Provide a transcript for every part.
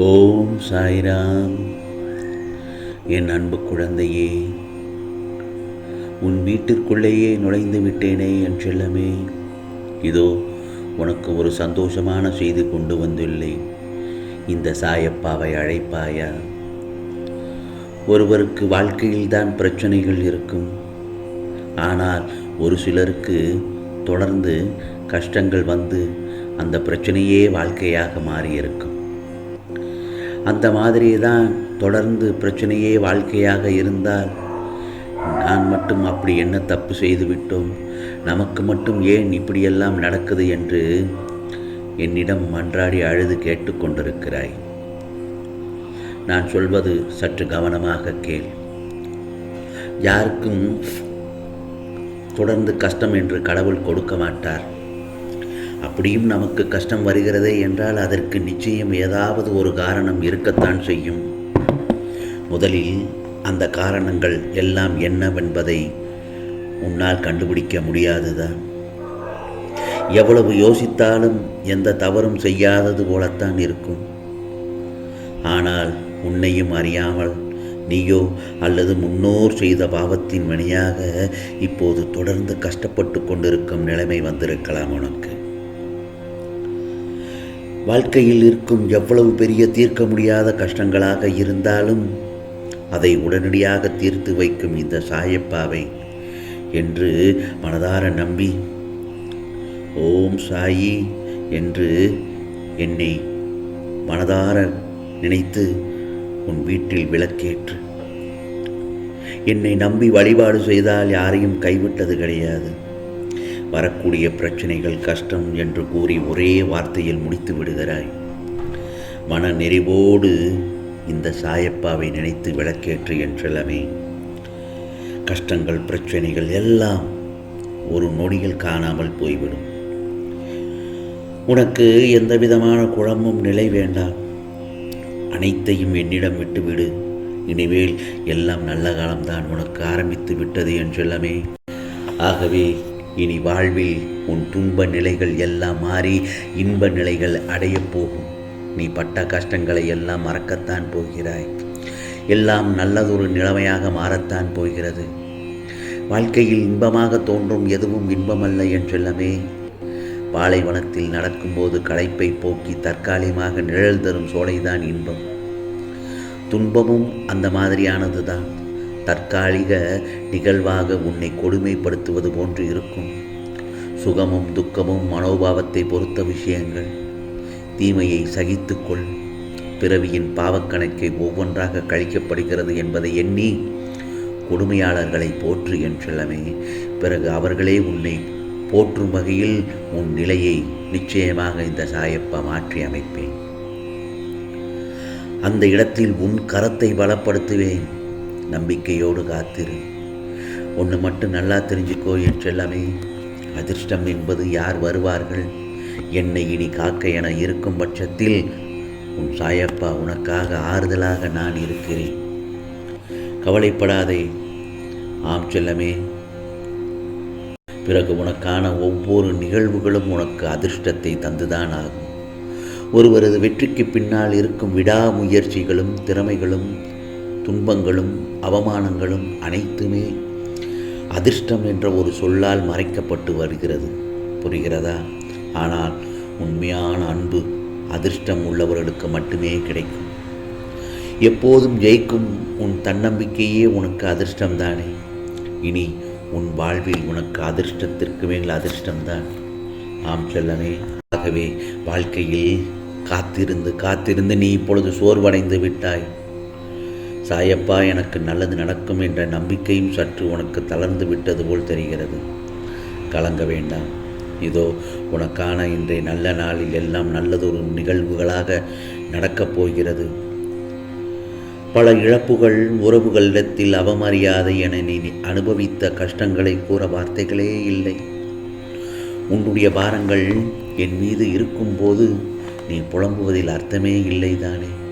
ஓம் சாய்ராம். என் அன்பு குழந்தையே உன் வீட்டிற்குள்ளேயே நுழைந்து விட்டேனே என் செல்லமே. இதோ உனக்கு ஒரு சந்தோஷமான செய்தி கொண்டு வந்துள்ளேன். இந்த சாயப்பாவை அழைப்பாயா? ஒருவருக்கு வாழ்க்கையில்தான் பிரச்சனைகள் இருக்கும். ஆனால் ஒரு சிலருக்கு தொடர்ந்து கஷ்டங்கள் வந்து அந்த பிரச்சனையே வாழ்க்கையாக மாறியிருக்கும். அந்த மாதிரி தான் தொடர்ந்து பிரச்சனையே வாழ்க்கையாக இருந்தால் நான் மட்டும் அப்படி என்ன தப்பு செய்து விட்டோம் நமக்கு மட்டும் ஏன் இப்படியெல்லாம் நடக்குது என்று என்னிடம் மன்றாடி அழுது கேட்டுக்கொண்டிருக்கிறாய் நான் சொல்வது சற்று கவனமாக கேள். யாருக்கும் தொடர்ந்து கஷ்டம் என்று கடவுள் கொடுக்க மாட்டார். அப்படியும் நமக்கு கஷ்டம் வருகிறதே என்றால் அதற்கு நிச்சயம் ஏதாவது ஒரு காரணம் இருக்கத்தான் செய்யும். முதலில் அந்த காரணங்கள் எல்லாம் என்னவென்பதை உன்னால் கண்டுபிடிக்க முடியாதுதான் எவ்வளவு யோசித்தாலும் எந்த தவறும் செய்யாதது போலத்தான் இருக்கும். ஆனால் உன்னையும் அறியாமல் நீயோ அல்லது முன்னோர் செய்த பாவத்தின் வினையாக இப்போது தொடர்ந்து கஷ்டப்பட்டு கொண்டிருக்கும் நிலைமை வந்திருக்கலாம் உனக்கு. வாழ்க்கையில் இருக்கும் எவ்வளவு பெரிய தீர்க்க முடியாத கஷ்டங்களாக இருந்தாலும் அதை உடனடியாக தீர்த்து வைக்கும் இந்த சாயப்பாவை என்று மனதார நம்பி ஓம் சாயி என்று என்னை மனதார நினைத்து உன் வீட்டில் விளக்கேற்று. என்னை நம்பி வழிபாடு செய்தால் யாரையும் கைவிட்டது கிடையாது. வரக்கூடிய பிரச்சனைகள் கஷ்டம் என்று கூறி ஒரே வார்த்தையில் முடித்து விடுகிறாய். மன நெறிவோடு இந்த சாயப்பாவை நினைத்து விளக்கேற்று என்றெல்லாமே. கஷ்டங்கள் பிரச்சனைகள் எல்லாம் ஒரு நொடியில் காணாமல் போய்விடும். உனக்கு எந்த விதமான குழம்பும் நிலை வேண்டாம். அனைத்தையும் என்னிடம் விட்டுவிடு. இனிமேல் எல்லாம் நல்ல காலம்தான் உனக்கு ஆரம்பித்து விட்டது என்றெல்லாமே. ஆகவே இனி வாழ்வில் உன் துன்ப நிலைகள் எல்லாம் மாறி இன்ப நிலைகள் அடையப் போகும். நீ பட்ட கஷ்டங்களை எல்லாம் மறக்கத்தான் போகிறாய். எல்லாம் நல்லதொரு நிலைமையாக மாறத்தான் போகிறது. வாழ்க்கையில் இன்பமாக தோன்றும் எதுவும் இன்பமல்ல என்றெல்லாமே பாலைவனத்தில் நடக்கும்போது களைப்பை போக்கி தற்காலிகமாக நிழல் தரும் சோலைதான் இன்பம். துன்பமும் அந்த மாதிரியானது தான் தற்காலிக நிகழ்வாக உன்னை கொடுமைப்படுத்துவது போன்று இருக்கும். சுகமும் துக்கமும் மனோபாவத்தை பொறுத்த விஷயங்கள். தீமையை சகித்துக்கொள். பிறவியின் பாவக்கணக்கை ஒவ்வொன்றாக கழிக்கப்படுகிறது என்பதை எண்ணி கொடுமையாளர்களை போற்று என்றெல்லாமே பிறகு அவர்களே உன்னை போற்றும் வகையில் உன் நிலையை நிச்சயமாக இந்த சாயப்பா மாற்றி அமைப்பேன். அந்த இடத்தில் உன் கரத்தை பலப்படுத்துவேன். நம்பிக்கையோடு காத்திரு. ஒன்று மட்டும் நல்லா தெரிஞ்சுக்கோ என்றெல்லாமே. அதிர்ஷ்டம் என்பது யார் வருவார்கள்? என்னை இனி காக்க என இருக்கும் பட்சத்தில் உன் சாயப்பா உனக்காக ஆறுதலாக நான் இருக்கிறேன். கவலைப்படாதே. ஆம் செல்லமே. பிறகு உனக்கான ஒவ்வொரு நிகழ்வுகளும் உனக்கு அதிர்ஷ்டத்தை தந்துதான் ஆகும். ஒருவரது வெற்றிக்கு பின்னால் இருக்கும் விடாமுயற்சிகளும் திறமைகளும் துன்பங்களும் அவமானங்களும் அனைத்துமே அதிர்ஷ்டம் என்ற ஒரு சொல்லால் மறைக்கப்பட்டு வருகிறது. புரிகிறதா? ஆனால் உண்மையான அன்பு அதிர்ஷ்டம் உள்ளவர்களுக்கு மட்டுமே கிடைக்கும். எப்போதும் ஜெயிக்கும் உன் தன்னம்பிக்கையே உனக்கு அதிர்ஷ்டம்தானே இனி உன் வாழ்வில் உனக்கு அதிர்ஷ்டத்திற்கு மேல் அதிர்ஷ்டம்தான் ஆம் செல்லமே ஆகவே வாழ்க்கையில் காத்திருந்து காத்திருந்து நீ இப்பொழுது சோர்வடைந்து விட்டாய். சாயப்பா எனக்கு நல்லது நடக்கும் என்ற நம்பிக்கையும் சற்று உனக்கு தளர்ந்து விட்டது போல் தெரிகிறது. கலங்க வேண்டாம். இதோ உனக்கான இன்றைய நல்ல நாளில் எல்லாம் நல்லதொரு நிகழ்வுகளாக நடக்கப் போகிறது. பல இழப்புகள் உறவுகளிடத்தில் அவமரியாதை என நீ அனுபவித்த கஷ்டங்களை கூற வார்த்தைகளே இல்லை. உன்னுடைய பாரங்கள் என் மீது இருக்கும்போது நீ புலம்புவதில் அர்த்தமே இல்லைதானே?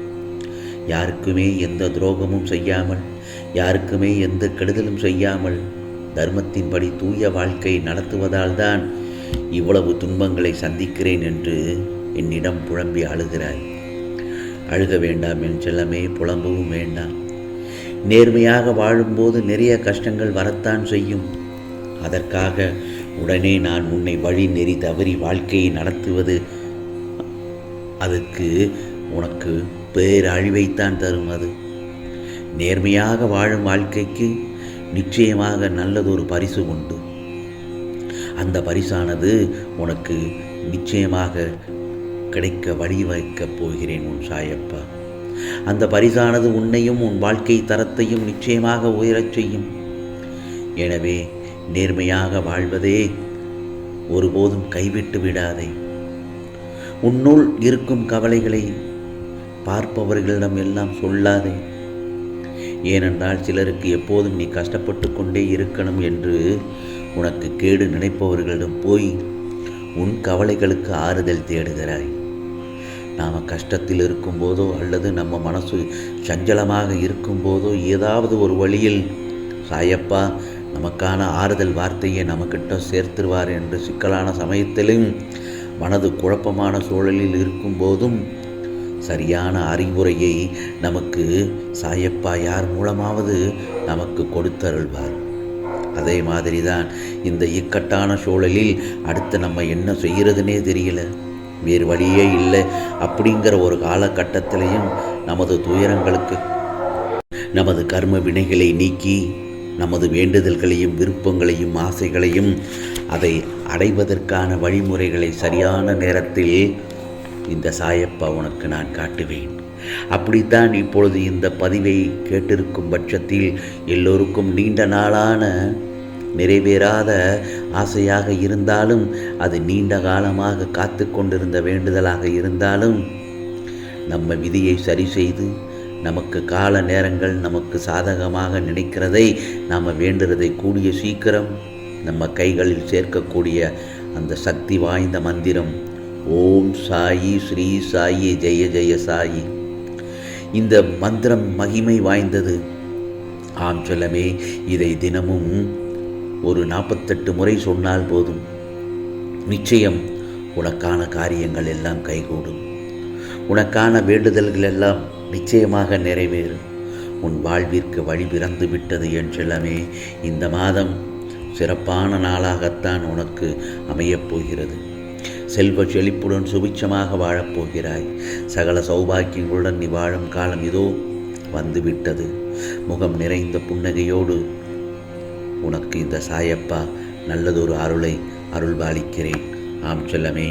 யாருக்குமே எந்த துரோகமும் செய்யாமல் யாருக்குமே எந்த கெடுதலும் செய்யாமல் தர்மத்தின்படி தூய வாழ்க்கை நடத்துவதால் தான் இவ்வளவு துன்பங்களை சந்திக்கிறேன் என்று என்னிடம் புலம்பி அழுகிறாய். அழுக வேண்டாம் என் செல்லமே புலம்பவும் வேண்டாம். நேர்மையாக வாழும்போது நிறைய கஷ்டங்கள் வரத்தான் செய்யும். அதற்காக உடனே நான் உன்னை வழி நெறி தவறி வாழ்க்கையை நடத்துவது அதுக்கு உனக்கு பேரழிவைத்தான் தரும் அது. நேர்மையாக வாழும் வாழ்க்கைக்கு நிச்சயமாக நல்லதொரு பரிசு உண்டு. அந்த பரிசானது உனக்கு நிச்சயமாக கிடைக்க வழிவகுக்கப் போகிறேன் உன் சாயப்பா. அந்த பரிசானது உன்னையும் உன் வாழ்க்கை தரத்தையும் நிச்சயமாக உயரச் செய்யும். எனவே நேர்மையாக வாழ்வதே ஒருபோதும் கைவிட்டு விடாதே. உன்னுள் இருக்கும் கவலைகளை பார்ப்பவர்களிடம் எல்லாம் சொல்லாதே. ஏனென்றால் சிலருக்கு எப்போதும் நீ கஷ்டப்பட்டு கொண்டே இருக்கணும் என்று உனக்கு கேடு நினைப்பவர்களிடம் போய் உன் கவலைகளுக்கு ஆறுதல் தேடுகிறாய். நாம் கஷ்டத்தில் இருக்கும்போதோ அல்லது நம்ம மனசு சஞ்சலமாக இருக்கும்போதோ ஏதாவது ஒரு வழியில் சாயப்பா நமக்கான ஆறுதல் வார்த்தையை நமக்கிட்ட சேர்த்துருவார் என்று சிக்கலான சமயத்திலும் மனது குழப்பமான சூழலில் இருக்கும்போதும் சரியான அறிவுரையை நமக்கு சாயப்பா யார் மூலமாவது நமக்கு கொடுத்தருள்வார். அதே மாதிரி தான் இந்த இக்கட்டான சூழலில் அடுத்து நம்ம என்ன செய்கிறதுனே தெரியல. வேறு வழியே இல்லை அப்படிங்கிற ஒரு காலகட்டத்திலையும் நமது துயரங்களுக்கு நமது கர்ம வினைகளை நீக்கி நமது வேண்டுதல்களையும் விருப்பங்களையும் ஆசைகளையும் அதை அடைவதற்கான வழிமுறைகளை சரியான நேரத்தில் இந்த சாயப்பா உனக்கு நான் காட்டுவேன். அப்படித்தான் இப்பொழுது இந்த பதிவை கேட்டிருக்கும் பட்சத்தில் எல்லோருக்கும் நீண்ட நாளான நிறைவேறாத ஆசையாக இருந்தாலும் அது நீண்ட காலமாக காத்து கொண்டிருந்த வேண்டுதலாக இருந்தாலும் நம்ம விதியை சரி செய்து நமக்கு கால நேரங்கள் நமக்கு சாதகமாக நினைக்கிறதை நாம் வேண்டுறதை கூடிய சீக்கிரம் நம்ம கைகளில் சேர்க்கக்கூடிய அந்த சக்தி வாய்ந்த மந்திரம் ஓம் சாயி ஸ்ரீ சாயி ஜெய ஜெய சாயி. இந்த மந்திரம் மகிமை வாய்ந்தது. ஆம் சொல்லமே இதை தினமும் ஒரு நாற்பத்தெட்டு முறை சொன்னால் போதும். நிச்சயம் உனக்கான காரியங்கள் எல்லாம் கைகூடும். உனக்கான வேண்டுதல்கள் எல்லாம் நிச்சயமாக நிறைவேறும். உன் வாழ்விற்கு வழி பிறந்து விட்டது என் செல்லமே இந்த மாதம் சிறப்பான நாளாகத்தான் உனக்கு அமையப் போகிறது. செல்வ செழிப்புடன் சுபிச்சமாக வாழப்போகிறாய். சகல சௌபாக்கியங்களுடன் நீ வாழும் காலம் இதோ வந்துவிட்டது. முகம் நிறைந்த புன்னகையோடு உனக்கு இந்த சாயப்பா நல்லதொரு அருளை அருள்பாலிக்கிறேன் ஆம் செல்லமே.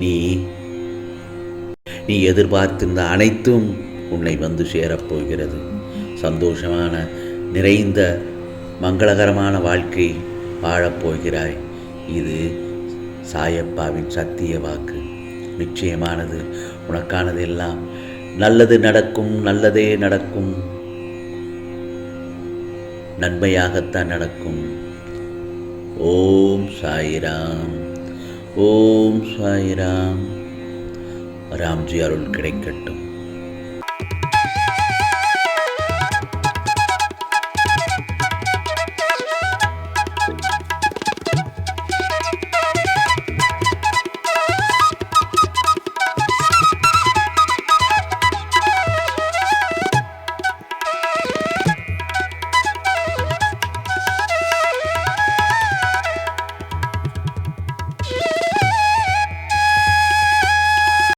நீ நீ எதிர்பார்த்திருந்த அனைத்தும் உன்னை வந்து சேரப்போகிறது. சந்தோஷமான நிறைந்த மங்களகரமான வாழ்க்கை வாழப்போகிறாய். இது சாயப்பாவின் சத்திய வாக்கு. நிச்சயமானது உனக்கானது எல்லாம் நல்லது நடக்கும் நல்லதே நடக்கும். நன்மையாகத்தான் நடக்கும். ஓம் சாயிராம் ஓம் சாயிராம். ராம்ஜி அருள் கிடைக்கட்டும்.